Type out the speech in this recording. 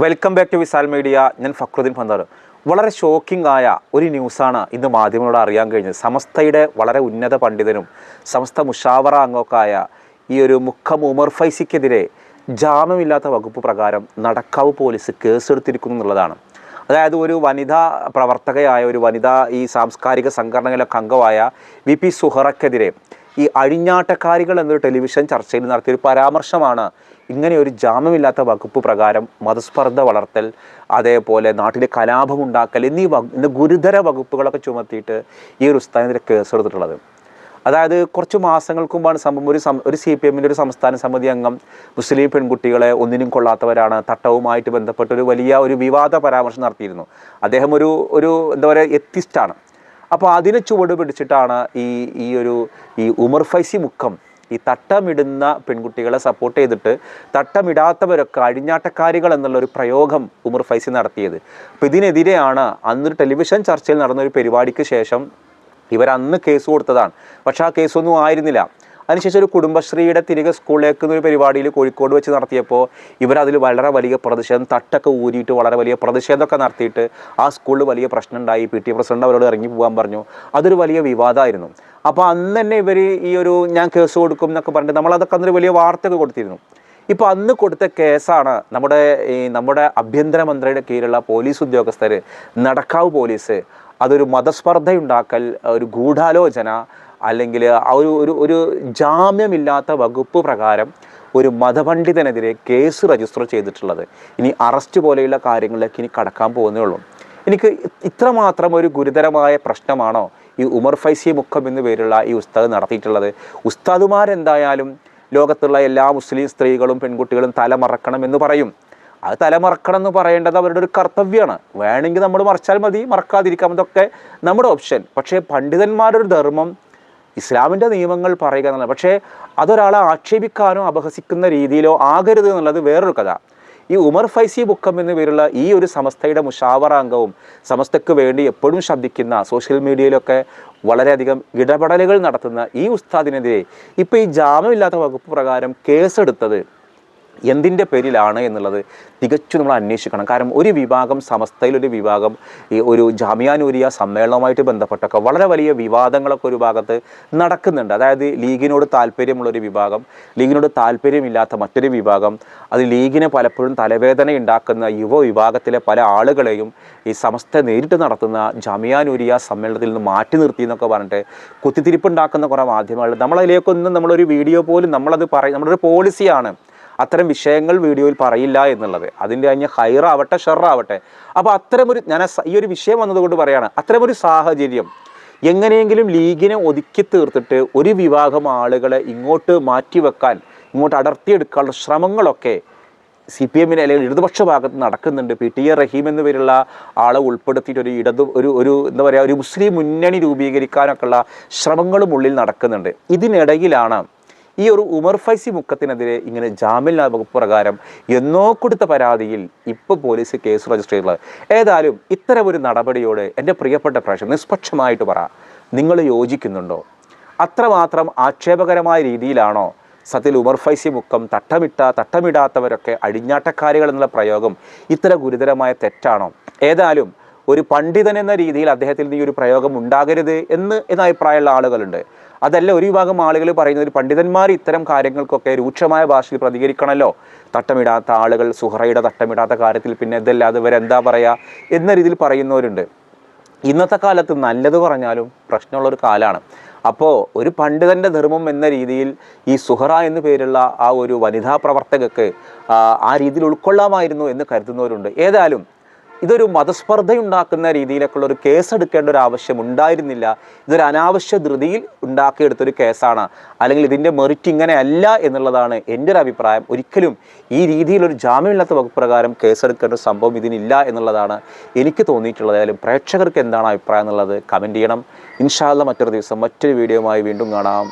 Welcome back to Visal media ഞാൻ ഫക്രുദ്ദീൻ പന്താർ വളരെ shocking ആയ ഒരു ന്യൂസാണ് ഇന്ന് മാധ്യമങ്ങളോട് അറിയാൻ കഴിഞ്ഞത്. സമസ്തയുടെ വളരെ ഉന്നത പണ്ഡിതനും സമസ്ത മുഷാവറ അംഗമൊക്കെ ഈ ഒരു മുഖം ഉമർ ഫൈസിക്കെതിരെ ജാമ്യമില്ലാത്ത വകുപ്പ് പ്രകാരം നടക്കാവ് പോലീസ് കേസെടുത്തിരിക്കുന്നു എന്നുള്ളതാണ്. അതായത് ഒരു വനിതാ പ്രവർത്തകയായ ഒരു വനിതാ ഈ സാംസ്കാരിക സംഘടനയിലൊക്കെ അംഗമായ വി പി സുഹറക്കെതിരെ ഈ അഴിഞ്ഞാട്ടക്കാരികൾ എന്നൊരു ടെലിവിഷൻ ചർച്ചയിൽ നടത്തിയൊരു പരാമർശമാണ്. ഇങ്ങനെ ഒരു ജാമ്യമില്ലാത്ത വകുപ്പ് പ്രകാരം മതസ്പർദ്ധ വളർത്തൽ അതേപോലെ നാട്ടിലെ കലാപം ഉണ്ടാക്കൽ എന്നീ വകു ഗുരുതര വകുപ്പുകളൊക്കെ ചുമത്തിയിട്ട് ഈ ഒരു ഉസ്താദിനെതിരെ കേസെടുത്തിട്ടുള്ളത് അതായത് കുറച്ച് മാസങ്ങൾക്ക് മുമ്പാണ് സംഭവം. ഒരു ഒരു സി പി എമ്മിന്റെ ഒരു സംസ്ഥാന സമിതി അംഗം മുസ്ലിം പെൺകുട്ടികളെ ഒന്നിനും കൊള്ളാത്തവരാണ് തട്ടവുമായിട്ട് ബന്ധപ്പെട്ട ഒരു വലിയ ഒരു വിവാദ പരാമർശം നടത്തിയിരുന്നു. അദ്ദേഹം ഒരു ഒരു എന്താ പറയുക എത്തിസ്റ്റാണ്. അപ്പോൾ അതിനെ ചുവട് പിടിച്ചിട്ടാണ് ഈ ഈ ഒരു ഈ ഉമർ ഫൈസി മുഖം ഈ തട്ടമിടുന്ന പെൺകുട്ടികളെ സപ്പോർട്ട് ചെയ്തിട്ട് തട്ടമിടാത്തവരൊക്കെ അഴിഞ്ഞാട്ടക്കാരികൾ എന്നുള്ള ഒരു പ്രയോഗം ഉമർ ഫൈസി നടത്തിയത്. അപ്പോൾ ഇതിനെതിരെയാണ് അന്നൊരു ടെലിവിഷൻ ചർച്ചയിൽ നടന്ന ഒരു പരിപാടിക്ക് ശേഷം ഇവരന്ന് കേസ് കൊടുത്തതാണ്. പക്ഷേ ആ കേസൊന്നും ആയിരുന്നില്ല. അതിനുശേഷം ഒരു കുടുംബശ്രീയുടെ തിരികെ സ്കൂളിലേക്ക് ഒരു പരിപാടിയിൽ കോഴിക്കോട് വെച്ച് നടത്തിയപ്പോൾ ഇവരതിൽ വളരെ വലിയ പ്രതിഷേധം തട്ടൊക്കെ ഊരിയിട്ട് വളരെ വലിയ പ്രതിഷേധമൊക്കെ നടത്തിയിട്ട് ആ സ്കൂളിൽ വലിയ പ്രശ്നം ഉണ്ടായി പി ടി പ്രസിഡന്റ് അവരോട് ഇറങ്ങി പോകാൻ പറഞ്ഞു. അതൊരു വലിയ വിവാദമായിരുന്നു. അപ്പോൾ അന്ന് തന്നെ ഇവർ ഈ ഒരു ഞാൻ കേസ് കൊടുക്കും എന്നൊക്കെ പറഞ്ഞിട്ട് നമ്മളതൊക്കെ അന്നൊരു വലിയ വാർത്തയൊക്കെ കൊടുത്തിരുന്നു. ഇപ്പോൾ അന്ന് കൊടുത്ത കേസാണ് നമ്മുടെ ഈ നമ്മുടെ ആഭ്യന്തരമന്ത്രിയുടെ കീഴിലുള്ള പോലീസ് ഉദ്യോഗസ്ഥർ നടക്കാവ് പോലീസ് അതൊരു മതസ്പർദ്ധയുണ്ടാക്കൽ ഒരു ഗൂഢാലോചന അല്ലെങ്കിൽ ആ ഒരു ഒരു ഒരു ജാമ്യമില്ലാത്ത വകുപ്പ് പ്രകാരം ഒരു മതപണ്ഡിതനെതിരെ കേസ് രജിസ്റ്റർ ചെയ്തിട്ടുള്ളത്. ഇനി അറസ്റ്റ് പോലെയുള്ള കാര്യങ്ങളിലേക്ക് ഇനി കടക്കാൻ പോകുന്നേ ഉള്ളൂ. എനിക്ക് ഇത്രമാത്രം ഒരു ഗുരുതരമായ പ്രശ്നമാണോ ഈ ഉമർ ഫൈസി മുഖം എന്നു പേരുള്ള ഈ ഉസ്താദ് നടത്തിയിട്ടുള്ളത്? ഉസ്താദുമാരെന്തായാലും ലോകത്തുള്ള എല്ലാ മുസ്ലിം സ്ത്രീകളും പെൺകുട്ടികളും തലമറക്കണം എന്ന് പറയും. അത് തലമറക്കണം എന്ന് പറയേണ്ടത് അവരുടെ ഒരു കർത്തവ്യമാണ് വേണമെങ്കിൽ നമ്മൾ മറച്ചാൽ മതി മറക്കാതിരിക്കാം. അതൊക്കെ നമ്മുടെ ഓപ്ഷൻ പക്ഷേ പണ്ഡിതന്മാരുടെ ധർമ്മം ഇസ്ലാമിന്റെ നിയമങ്ങൾ പറയുക എന്നുള്ളത്. പക്ഷേ അതൊരാളെ ആക്ഷേപിക്കാനോ അപഹസിക്കുന്ന രീതിയിലോ ആകരുത് എന്നുള്ളത് വേറൊരു കഥ. ഈ ഉമർ ഫൈസി ബുക്കം എന്ന പേരുള്ള ഈ ഒരു സമസ്തയുടെ മുഷാവറ അംഗവും സമസ്തയ്ക്ക് വേണ്ടി എപ്പോഴും ശബ്ദിക്കുന്ന സോഷ്യൽ മീഡിയയിലൊക്കെ വളരെയധികം ഇടപെടലുകൾ നടത്തുന്ന ഈ ഉസ്താദിനെതിരെ ഇപ്പോൾ ഈ ജാമ്യമില്ലാത്ത വകുപ്പ് പ്രകാരം കേസെടുത്തത് എന്തിന്റെ പേരിലാണ് എന്നുള്ളത് തികച്ചും നമ്മൾ അന്വേഷിക്കണം. കാരണം ഒരു വിഭാഗം സമസ്തയിലൊരു വിഭാഗം ഈ ഒരു ജാമ്യാനൂരിയ സമ്മേളനവുമായിട്ട് ബന്ധപ്പെട്ടൊക്കെ വളരെ വലിയ വിവാദങ്ങളൊക്കെ ഒരു ഭാഗത്ത് നടക്കുന്നുണ്ട്. അതായത് ലീഗിനോട് താല്പര്യമുള്ളൊരു വിഭാഗം ലീഗിനോട് താല്പര്യമില്ലാത്ത മറ്റൊരു വിഭാഗം അത് ലീഗിനെ പലപ്പോഴും തലവേദന ഉണ്ടാക്കുന്ന യുവ വിഭാഗത്തിലെ പല ആളുകളെയും ഈ സമസ്ത നേരിട്ട് നടത്തുന്ന ജാമ്യാനൂരിയ സമ്മേളനത്തിൽ നിന്ന് മാറ്റി നിർത്തി എന്നൊക്കെ പറഞ്ഞിട്ട് കുത്തിത്തിരിപ്പുണ്ടാക്കുന്ന കുറേ മാധ്യമങ്ങൾ. നമ്മളതിലേക്കൊന്നും നമ്മളൊരു വീഡിയോ പോലും നമ്മളത് പറയും നമ്മുടെ ഒരു പോളിസിയാണ് അത്തരം വിഷയങ്ങൾ വീഡിയോയിൽ പറയില്ല എന്നുള്ളത്. അതിന്റെ കഴിഞ്ഞ ഹൈറാവട്ടെ ഷെറാവട്ടെ. അപ്പോൾ അത്തരമൊരു ഞാൻ ഈ ഒരു വിഷയം വന്നതുകൊണ്ട് പറയുകയാണ് അത്തരമൊരു സാഹചര്യം എങ്ങനെയെങ്കിലും ലീഗിനെ ഒതുക്കി തീർത്തിട്ട് ഒരു വിഭാഗം ആളുകളെ ഇങ്ങോട്ട് മാറ്റിവെക്കാൻ ഇങ്ങോട്ട് അടർത്തിയെടുക്കാനുള്ള ശ്രമങ്ങളൊക്കെ സി പി എമ്മിന് അല്ലെങ്കിൽ ഇടതുപക്ഷ ഭാഗത്ത് നടക്കുന്നുണ്ട്. പി ടി എ റഹീം എന്ന പേരുള്ള ആളെ ഉൾപ്പെടുത്തിയിട്ട് ഒരു ഇടതു ഒരു ഒരു എന്താ പറയുക ഒരു മുസ്ലിം മുന്നണി രൂപീകരിക്കാനൊക്കെയുള്ള ശ്രമങ്ങളും ഉള്ളിൽ നടക്കുന്നുണ്ട്. ഇതിനിടയിലാണ് ഈ ഒരു ഉമർ ഫൈസി മുക്കത്തിനെതിരെ ഇങ്ങനെ ജാമ്യമില്ലാ വകുപ്പ് പ്രകാരം എന്നോ കൊടുത്ത പരാതിയിൽ ഇപ്പോൾ പോലീസ് കേസ് രജിസ്റ്റർ ചെയ്തിട്ടുള്ളത്. ഏതായാലും ഇത്തരം ഒരു നടപടിയോട് എന്റെ പ്രിയപ്പെട്ട പ്രേക്ഷകർ നിഷ്പക്ഷമായിട്ട് പറ. നിങ്ങൾ യോജിക്കുന്നുണ്ടോ? അത്രമാത്രം ആക്ഷേപകരമായ രീതിയിലാണോ സത്യത്തിൽ ഉമർ ഫൈസി മുക്കം തട്ടമിട്ട തട്ടമിടാത്തവരൊക്കെ അടിഞ്ഞാട്ടക്കാരികൾ എന്നുള്ള പ്രയോഗം ഇത്ര ഗുരുതരമായ തെറ്റാണോ? ഏതായാലും ഒരു പണ്ഡിതൻ എന്ന രീതിയിൽ അദ്ദേഹത്തിൽ ഈ ഒരു പ്രയോഗം ഉണ്ടാകരുത് എന്ന് എന്ന അഭിപ്രായമുള്ള ആളുകളുണ്ട്. അതല്ല ഒരു വിഭാഗം ആളുകൾ പറയുന്നത് പണ്ഡിതന്മാർ ഇത്തരം കാര്യങ്ങൾക്കൊക്കെ രൂക്ഷമായ ഭാഷയിൽ പ്രതികരിക്കണമല്ലോ. തട്ടമിടാത്ത ആളുകൾ സുഹറയുടെ തട്ടമിടാത്ത കാര്യത്തിൽ പിന്നെ ഇതല്ലാതെ ഇവരെന്താ പറയുക എന്ന രീതിയിൽ പറയുന്നവരുണ്ട്. ഇന്നത്തെ കാലത്ത് നല്ലത് പറഞ്ഞാലും പ്രശ്നമുള്ളൊരു കാലമാണ് അപ്പോൾ ഒരു പണ്ഡിതന്റെ ധർമ്മം എന്ന രീതിയിൽ ഈ സുഹറ എന്നു പേരുള്ള ആ ഒരു വനിതാ പ്രവർത്തകക്ക് ആ രീതിയിൽ ഉൾക്കൊള്ളാമായിരുന്നു എന്ന് കരുതുന്നവരുണ്ട്. ഏതായാലും ഇതൊരു മതസ്പർദ്ധയുണ്ടാക്കുന്ന രീതിയിലൊക്കെയുള്ള ഒരു കേസ് എടുക്കേണ്ട ഒരു ആവശ്യം ഉണ്ടായിരുന്നില്ല. ഇതൊരു അനാവശ്യ ധൃതിയിൽ ഉണ്ടാക്കിയെടുത്തൊരു കേസാണ്. അല്ലെങ്കിൽ ഇതിന്റെ മെറിറ്റ് ഇങ്ങനെ അല്ല എന്നുള്ളതാണ് എന്റെ ഒരു അഭിപ്രായം. ഒരിക്കലും ഈ രീതിയിലൊരു ജാമ്യമില്ലാത്ത വകുപ്പ് പ്രകാരം കേസെടുക്കേണ്ട ഒരു സംഭവം ഇതിനില്ല എന്നുള്ളതാണ് എനിക്ക് തോന്നിയിട്ടുള്ളത്. ഏതായാലും പ്രേക്ഷകർക്ക് എന്താണ് അഭിപ്രായം എന്നുള്ളത് കമന്റ് ചെയ്യണം. ഇൻഷാല്ല മറ്റൊരു ദിവസം മറ്റൊരു വീഡിയോയുമായി വീണ്ടും കാണാം.